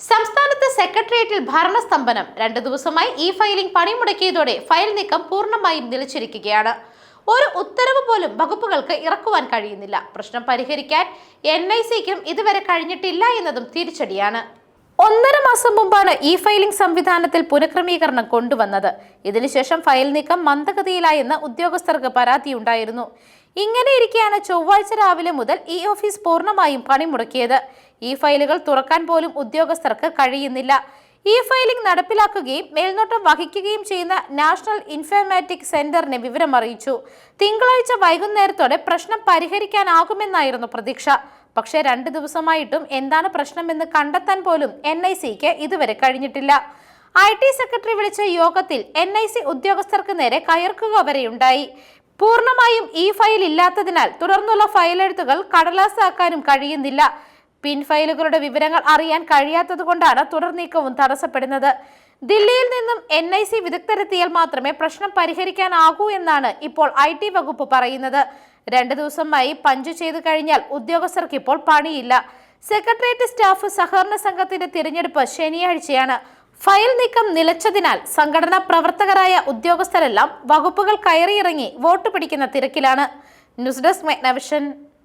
സംസ്ഥാനത്ത് സെക്രട്ടേറിയറ്റിൽ ഭരണസ്തംഭനം. രണ്ടു ദിവസമായി ഇ ഫയലിംഗ് പണിമുടക്കിയതോടെ ഫയൽ നീക്കം പൂർണമായും നിലച്ചിരിക്കുകയാണ്. ഒരു ഉത്തരവ് പോലും വകുപ്പുകൾക്ക് ഇറക്കുവാൻ കഴിയുന്നില്ല. പ്രശ്നം പരിഹരിക്കാൻ എൻ ഐ സിക്കും ഇതുവരെ കഴിഞ്ഞിട്ടില്ല എന്നതും തിരിച്ചടിയാണ്. ഒന്നര മാസം മുമ്പാണ് ഇ ഫയലിംഗ് സംവിധാനത്തിൽ പുനഃക്രമീകരണം കൊണ്ടുവന്നത്. ഇതിനുശേഷം ഫയൽ നീക്കം മന്ദഗതിയിലായെന്ന് ഉദ്യോഗസ്ഥർക്ക് പരാതിയുണ്ടായിരുന്നു. ഇങ്ങനെ ഇരിക്കെയാണ് ചൊവ്വാഴ്ച രാവിലെ മുതൽ ഇ ഓഫീസ് പൂർണമായും പണിമുടക്കിയത്. ഇ ഫയലുകൾ തുറക്കാൻ പോലും ഉദ്യോഗസ്ഥർക്ക് കഴിയുന്നില്ല. ഇ ഫയലിംഗ് നടപ്പിലാക്കുകയും മേൽനോട്ടം വഹിക്കുകയും ചെയ്യുന്ന നാഷണൽ ഇൻഫർമാറ്റിക് സെന്ററിനെ വിവരം അറിയിച്ചു തിങ്കളാഴ്ച വൈകുന്നേരത്തോടെ പ്രശ്നം പരിഹരിക്കാനാകുമെന്നായിരുന്നു പ്രതീക്ഷ. പക്ഷേ രണ്ട് ദിവസമായിട്ടും എന്താണ് പ്രശ്നമെന്ന് കണ്ടെത്താൻ പോലും എൻ ഐ സിക്ക് ഇതുവരെ കഴിഞ്ഞിട്ടില്ല. ഐ ടി സെക്രട്ടറി വിളിച്ച യോഗത്തിൽ എൻ ഐ സി ഉദ്യോഗസ്ഥർക്ക് നേരെ കയർക്കുക വരെയുണ്ടായി. പൂർണമായും ഈ ഫയൽ ഇല്ലാത്തതിനാൽ തുടർന്നുള്ള ഫയലെഴുത്തുകൾ കടലാസാക്കാനും കഴിയുന്നില്ല. പിൻ ഫയലുകളുടെ വിവരങ്ങൾ അറിയാൻ കഴിയാത്തതുകൊണ്ടാണ് തുടർ നീക്കവും തടസ്സപ്പെടുന്നത്. ദില്ലിയിൽ നിന്നും എൻ ഐ സി വിദഗ്ധരെത്തിയാൽ മാത്രമേ പ്രശ്നം പരിഹരിക്കാനാകൂ എന്നാണ് ഇപ്പോൾ ഐ ടി വകുപ്പ് പറയുന്നത്. രണ്ടു ദിവസമായി പഞ്ച് ചെയ്തു കഴിഞ്ഞാൽ ഉദ്യോഗസ്ഥർക്ക് ഇപ്പോൾ പണിയില്ല. സെക്രട്ടേറിയറ്റ് സ്റ്റാഫ് സഹകരണ സംഘത്തിന്റെ തിരഞ്ഞെടുപ്പ് ശനിയാഴ്ചയാണ്. ഫയൽ നീക്കം നിലച്ചതിനാൽ സംഘടനാ പ്രവർത്തകരായ ഉദ്യോഗസ്ഥരെല്ലാം വകുപ്പുകൾ കയറിയിറങ്ങി വോട്ട് പിടിക്കുന്ന തിരക്കിലാണ്. News desk മെഗ്നവിഷൻ.